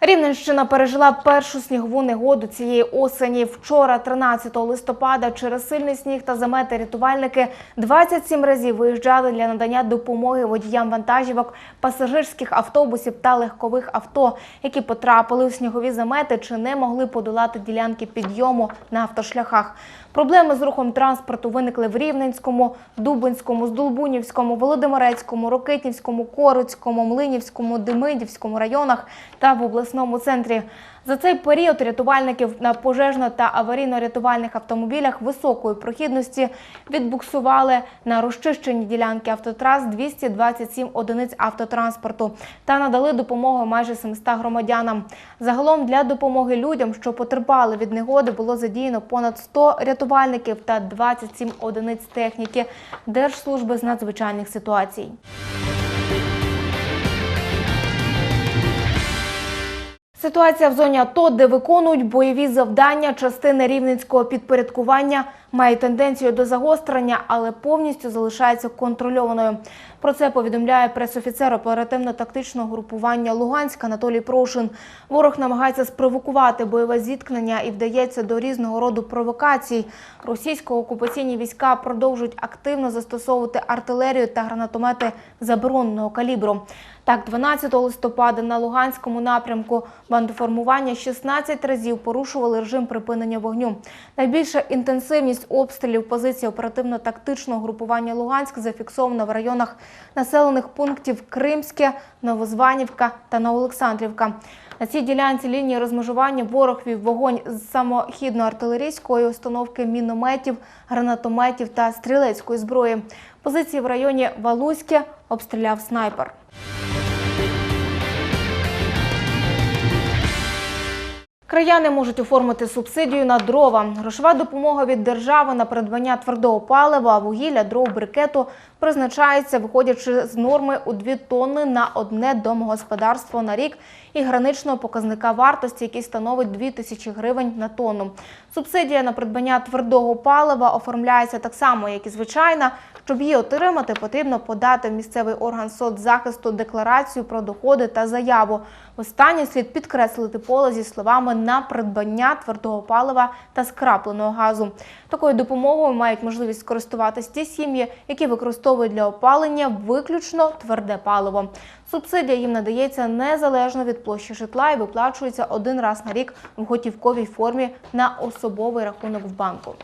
Рівненщина пережила першу снігову негоду цієї осені. Вчора, 13 листопада, через сильний сніг та замети рятувальники 27 разів виїжджали для надання допомоги водіям вантажівок, пасажирських автобусів та легкових авто, які потрапили у снігові замети чи не могли подолати ділянки підйому на автошляхах. Проблеми з рухом транспорту виникли в Рівненському, Дубинському, Здолбунівському, Володимирецькому, Рокитнівському, Коруцькому, Млинівському, Демидівському районах та в обласному центрі. За цей період рятувальників на пожежно та аварійно-рятувальних автомобілях високої прохідності відбуксували на розчищені ділянки автотрас 227 одиниць автотранспорту та надали допомогу майже 700 громадянам. Загалом для допомоги людям, що потерпали від негоди, було задіяно понад 100 рятувальників та 27 одиниць техніки Держслужби з надзвичайних ситуацій. Ситуація в зоні АТО, де виконують бойові завдання частини рівненського підпорядкування, має тенденцію до загострення, але повністю залишається контрольованою. Про це повідомляє пресофіцер оперативно-тактичного групування Луганська Анатолій Прошин. Ворог намагається спровокувати бойове зіткнення і вдається до різного роду провокацій. Російсько-окупаційні війська продовжують активно застосовувати артилерію та гранатомети забороненого калібру. Так, 12 листопада на Луганському напрямку бандоформування 16 разів порушували режим припинення вогню. Найбільша інтенсивність обстрілів позиції оперативно-тактичного групування Луганськ зафіксована в районах населених пунктів Кримське, Новозванівка та Новоолександрівка. На цій ділянці лінії розмежування ворог вів вогонь з самохідно-артилерійської установки мінометів, гранатометів та стрілецької зброї. Позиції в районі Валуське обстріляв снайпер. Краяни можуть оформити субсидію на дрова. Грошова допомога від держави на придбання твердого палива, вугілля, дров, брикету призначається, виходячи з норми у 2 тонни на одне домогосподарство на рік і граничного показника вартості, який становить 2 тисячі гривень на тонну. Субсидія на придбання твердого палива оформляється так само, як і звичайна. Щоб її отримати, потрібно подати в місцевий орган соцзахисту декларацію про доходи та заяву. Останнє слід підкреслити поле зі словами на придбання твердого палива та скрапленого газу. Такою допомогою мають можливість скористуватись ті сім'ї, які використовують для опалення виключно тверде паливо. Субсидія їм надається незалежно від площі житла і виплачується один раз на рік в готівковій формі на особовий рахунок в банку.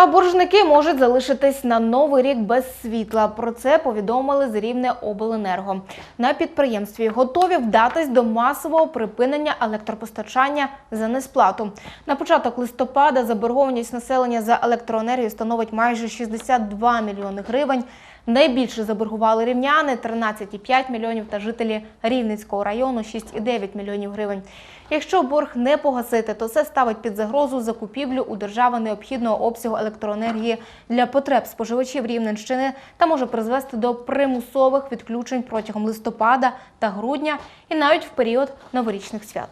А боржники можуть залишитись на новий рік без світла. Про це повідомили з рівне обленерго. На підприємстві готові вдатись до масового припинення електропостачання за несплату. На початок листопада заборгованість населення за електроенергію становить майже 62 мільйони гривень. Найбільше заборгували рівняни 13,5 мільйонів та жителі Рівненського району 6,9 мільйонів гривень. Якщо борг не погасити, то це ставить під загрозу закупівлю у держави необхідного обсягу електроенергії для потреб споживачів Рівненщини та може призвести до примусових відключень протягом листопада та грудня і навіть в період новорічних свят.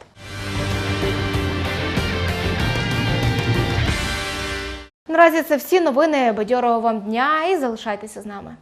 Наразі це всі новини. Бадьорого вам дня і залишайтеся з нами.